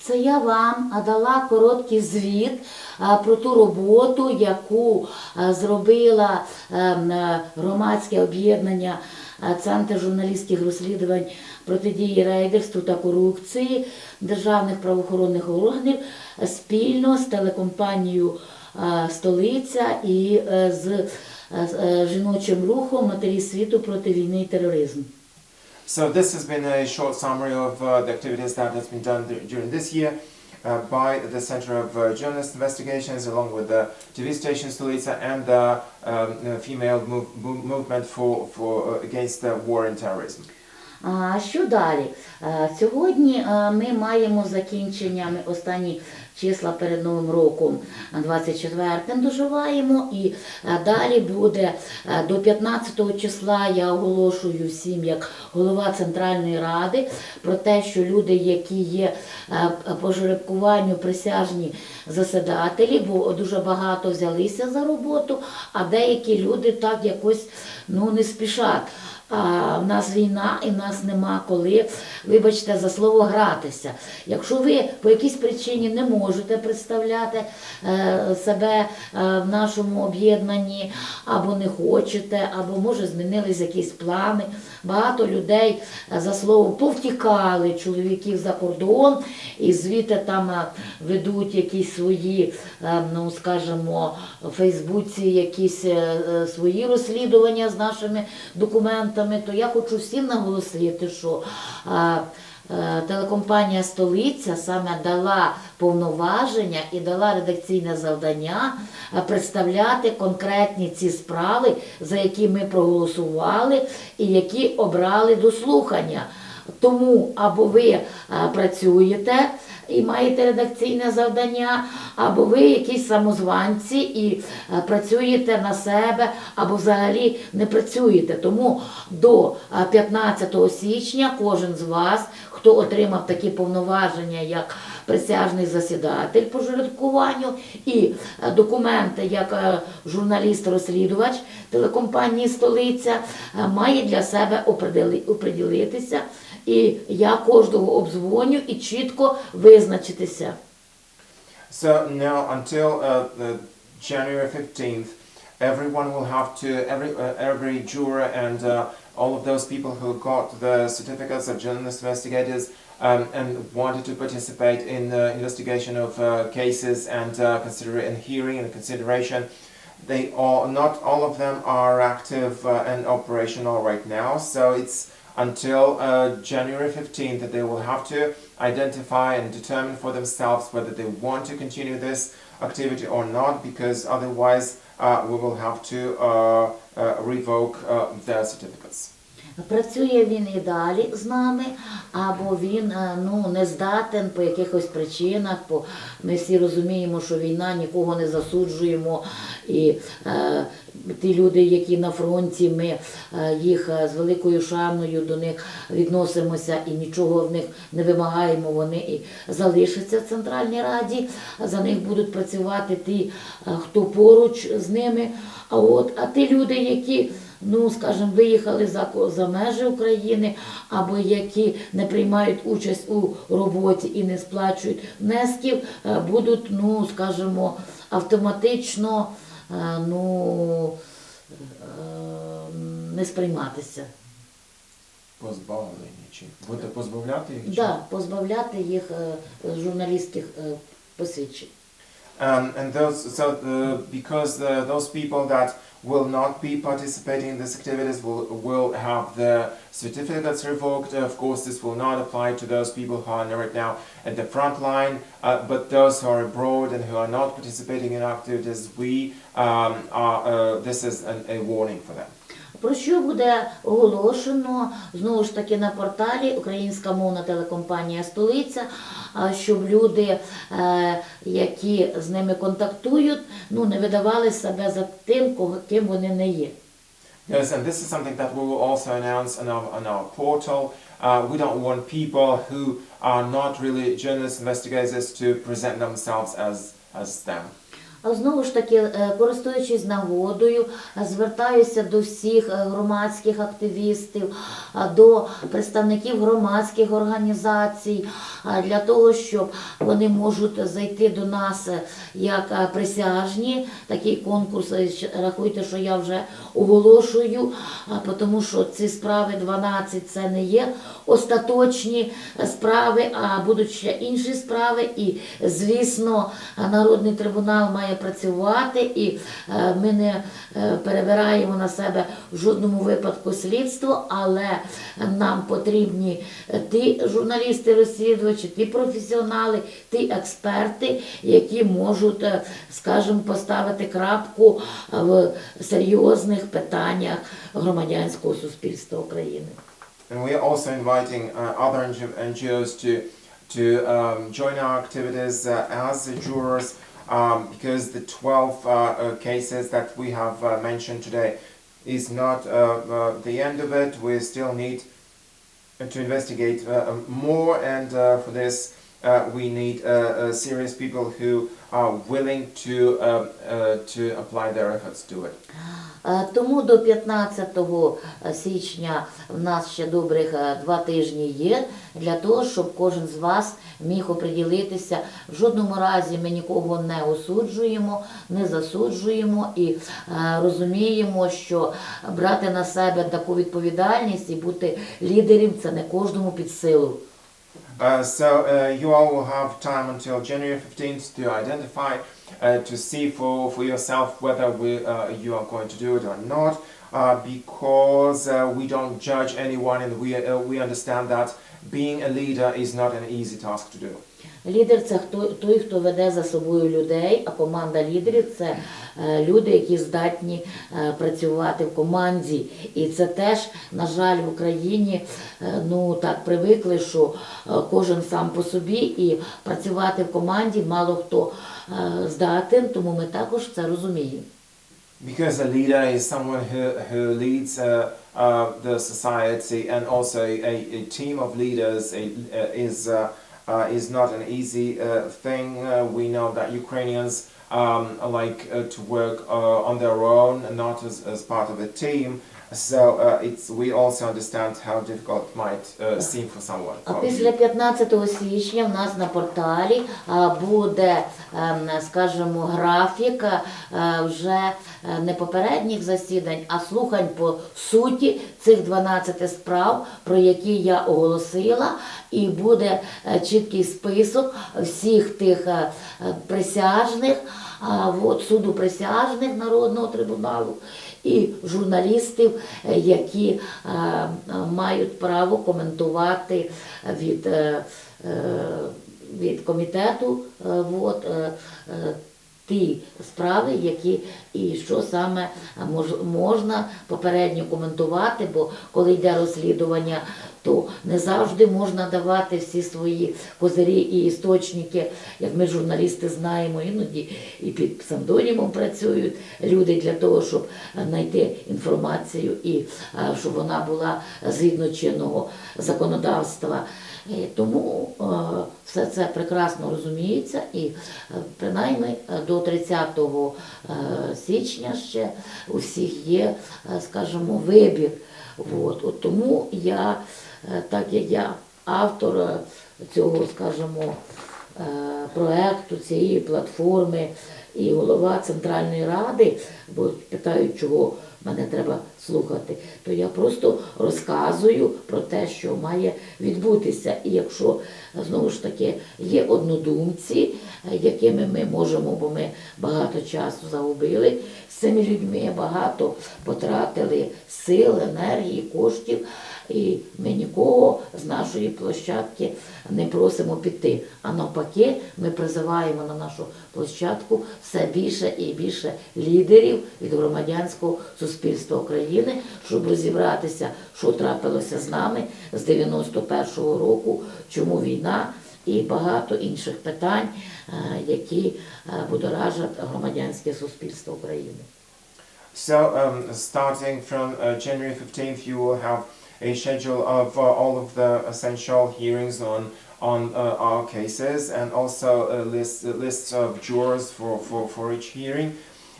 Це я вам дала короткий звіт про ту роботу, яку зробила ем, е, громадське об'єднання Центр журналістських розслідувань протидії рейдерству та корупції державних правоохоронних органів е, спільно з телекомпанією Столиця і е, з е, е, жіночим рухом Матері світу проти війни і тероризму. So this has been a short summary of uh, the activities that has been done dur- during this year uh, by the Center of uh, Journalist Investigations along with the TV station Stolica and the um, female move, move, movement for, for uh, against war and terrorism. А що далі? Е, Сьогодні е, ми маємо закінчення, останні числа перед Новим роком, 24-м доживаємо, і е, далі буде е, до 15 числа я оголошую всім як голова Центральної Ради про те, що люди, які є е, по жеребкуванню присяжні засідателі, бо дуже багато взялися за роботу, а деякі люди так якось ну, не спішать. А в нас війна і нас нема коли, вибачте, за слово гратися. Якщо ви по якійсь причині не можете представляти е, себе е, в нашому об'єднанні, або не хочете, або може змінились якісь плани. Багато людей е, за словом повтікали чоловіків за кордон і звідти там ведуть якісь свої, ну скажімо, в Фейсбуці якісь свої розслідування з нашими документами, то я хочу всім наголосити, що е, телекомпанія Столиця саме дала повноваження і дала редакційне завдання е, представляти конкретні ці справи, за які ми проголосували і які обрали до слухання. Тому або ви е, працюєте і маєте редакційне завдання, або ви якісь самозванці і е, працюєте на себе, або взагалі не працюєте. Тому до е, 15 січня кожен з вас, хто отримав такі повноваження, як присяжний засідатель по жеребкуванню і е, документи як е, журналіст-розслідувач телекомпанії Столиця, е, має для себе оприділи- оприділитися. І я кожного обдзвоню і чітко визначитися. So now until uh, the January 15th, everyone will have to, every, uh, every juror and uh, all of those people who got the certificates of journalist investigators um, and wanted to participate in the investigation of uh, cases and uh, consider and hearing and consideration. They all, not all of them are active uh, and operational right now, so it's until uh, January 15th that they will have to identify and determine for themselves whether they want to continue this activity or not, because otherwise uh, we will have to uh, uh, revoke uh, their certificates. Працює він і далі з нами, або він е, ну, не здатен по якихось причинах, бо ми всі розуміємо, що війна нікого не засуджуємо. І е, ті люди, які на фронті, ми е, їх е, з великою шаною до них відносимося і нічого в них не вимагаємо. Вони і залишаться в Центральній Раді. За них будуть працювати ті, е, хто поруч з ними. А от а ті люди, які ну, скажімо, виїхали за, за межі України, або які не приймають участь у роботі і не сплачують внесків, будуть, ну, скажімо, автоматично ну, е, не сприйматися. Позбавлені чи будете позбавляти їх? Так, Да, позбавляти їх е, журналістських е, посвідчень. Um, and those, so uh, because the, those people that will not be participating in these activities will, will have the certificates revoked. Of course, this will not apply to those people who are right now at the front line, uh, but those who are abroad and who are not participating in activities, we um, are, uh, this is an, a warning for them. Про що буде оголошено знову ж таки на порталі Українська мовна телекомпанія Столиця, щоб люди, е, які з ними контактують, ну не видавали себе за тим, кого ким вони не є. Yes, and this is something that we will also announce on our, on our portal. Uh, we don't want people who are not really journalist investigators to present themselves as, as them. А знову ж таки, е, користуючись нагодою, звертаюся до всіх е, громадських активістів, до представників громадських організацій для того, щоб вони можуть зайти до нас е, як присяжні. Такий конкурс рахуйте, що я вже оголошую, тому що ці справи 12 це не є остаточні справи, а будуть ще інші справи. І, звісно, народний трибунал має працювати, і е, ми не е, перебираємо на себе в жодному випадку слідство, але нам потрібні е, ті журналісти-розслідувачі, ті професіонали, ті експерти, які можуть, скажімо, поставити крапку в серйозних питаннях громадянського суспільства України. And we are also inviting uh, other NG- NGOs to to um, join our activities uh, as jurors um, because the 12 uh, uh, cases that we have uh, mentioned today is not uh, uh, the end of it. We still need to investigate uh, um, more, and for this, we need serious people who are willing to um, uh, to apply their efforts to it. Е, Тому до 15 січня в нас ще добрих е, два тижні є для того, щоб кожен з вас міг оприділитися. В жодному разі ми нікого не осуджуємо, не засуджуємо і е, розуміємо, що брати на себе таку відповідальність і бути лідером це не кожному під силу. Uh, so uh, you all will have time until January 15th to identify, uh, to see for, for yourself whether we, uh, you are going to do it or not, uh, because we don't judge anyone and we, we understand that being a leader is not an easy task to do. Лідер це хто той, хто веде за собою людей, а команда лідерів це е, люди, які здатні е, працювати в команді. І це теж, на жаль, в Україні е, ну так привикли, що кожен сам по собі і працювати в команді мало хто здатен, тому ми також це розуміємо. Because a leader is someone who, who leads uh, uh, the society and also a, a team of leaders is, uh, is not an easy uh, thing. Uh, we know that Ukrainians um, like uh, to work uh, on their own not as, as part of a team. So uh, it's, we also understand how difficult might uh, seem for someone. А після 15 січня в нас на порталі а, буде, ем, скажімо, графік е, вже е, не попередніх засідань, а слухань по суті цих 12 справ, про які я оголосила, і буде е, чіткий список всіх тих е, е, присяжних, а, от, суду присяжних Народного трибуналу і журналістів, е, які е, мають право коментувати від, е, від комітету от, ті справи, які і що саме можна попередньо коментувати, бо коли йде розслідування, то не завжди можна давати всі свої козирі і істочники, як ми журналісти знаємо, іноді і під псевдонімом працюють люди для того, щоб знайти інформацію і е, щоб вона була згідно чинного законодавства. Е, Тому е, все це прекрасно розуміється, і принаймні до 30 е, січня ще у всіх є, скажімо, вибір. От, от тому я, так як я автор е, цього, скажімо, е, проекту, цієї платформи і голова Центральної Ради, бо питають, чого мене треба слухати, то я просто розказую про те, що має відбутися. І якщо знову ж таки є однодумці, е, якими ми можемо, бо ми багато часу загубили цими людьми, багато потратили сил, енергії, коштів. І ми нікого з нашої площадки не просимо піти. А навпаки, ми призиваємо на нашу площадку все більше і більше лідерів від громадянського суспільства України, щоб розібратися, що трапилося з нами з 91-го року, чому війна і багато інших питань, е, які е, будоражать громадянське суспільство України. So, um, starting from uh, January 15th, you will have a schedule of uh, all of the essential hearings on on uh, our cases and also a list a list of jurors for, for, for each hearing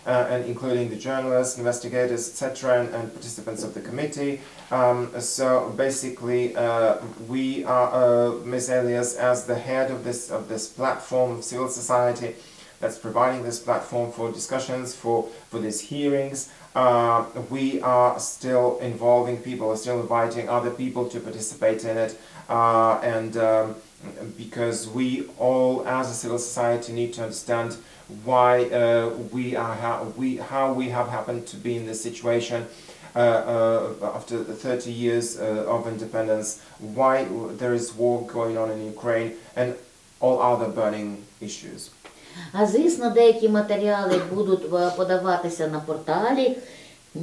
uh, and including the journalists, investigators, etc., and, and participants of the committee. Um, so basically, uh, we are uh, Ms. Elias as the head of this of this platform of civil society that's providing this platform for discussions for for these hearings. Uh, we are still involving people, are still inviting other people to participate in it, uh, and um, because we all, as a civil society, need to understand why uh, we are how we how we have happened to be in this situation uh, uh, after the 30 years uh, of independence, why there is war going on in Ukraine, and all other burning issues. А звісно, деякі матеріали будуть е, подаватися на порталі,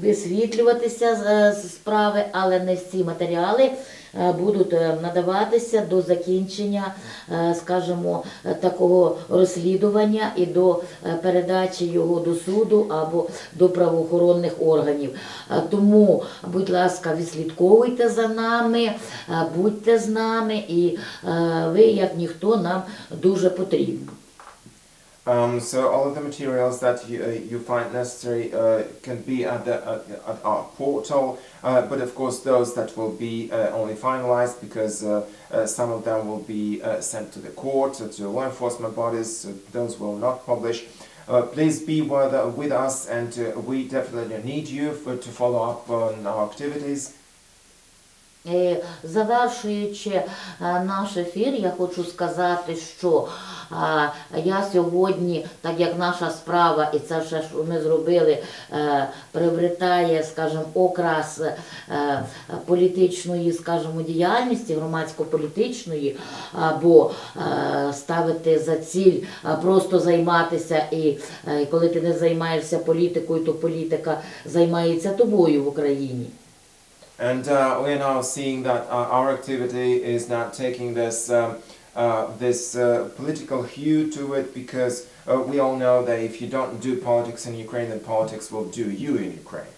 Висвітлюватися е, справи, але не всі матеріали е, будуть е, надаватися до закінчення, скажімо, такого розслідування і до передачі його до суду або до правоохоронних органів. Тому, будь ласка, відслідковуйте за нами, будьте з нами, і ви, як ніхто, нам дуже потрібні. Um, so all of the materials that you, uh, you find necessary uh, can be at, the, at, our portal, uh, but of course those that will be uh, only finalized because uh, uh, some of them will be sent to the court, to law enforcement bodies, uh, those will not publish. Please be with, with us and we definitely need you for, to follow up on our activities. Е, Завершуючи е, наш ефір, я хочу сказати, що е, я сьогодні, так як наша справа, і це все, що ми зробили, приобретає, скажімо, окрас політичної, скажімо, діяльності, громадсько-політичної, або ставити за ціль просто займатися, і коли ти не займаєшся політикою, то політика займається тобою в Україні. And uh, we are now seeing that uh, our activity is not taking this um, uh, this uh, political hue to it because we all know that if you don't do politics in Ukraine, then politics will do you in Ukraine.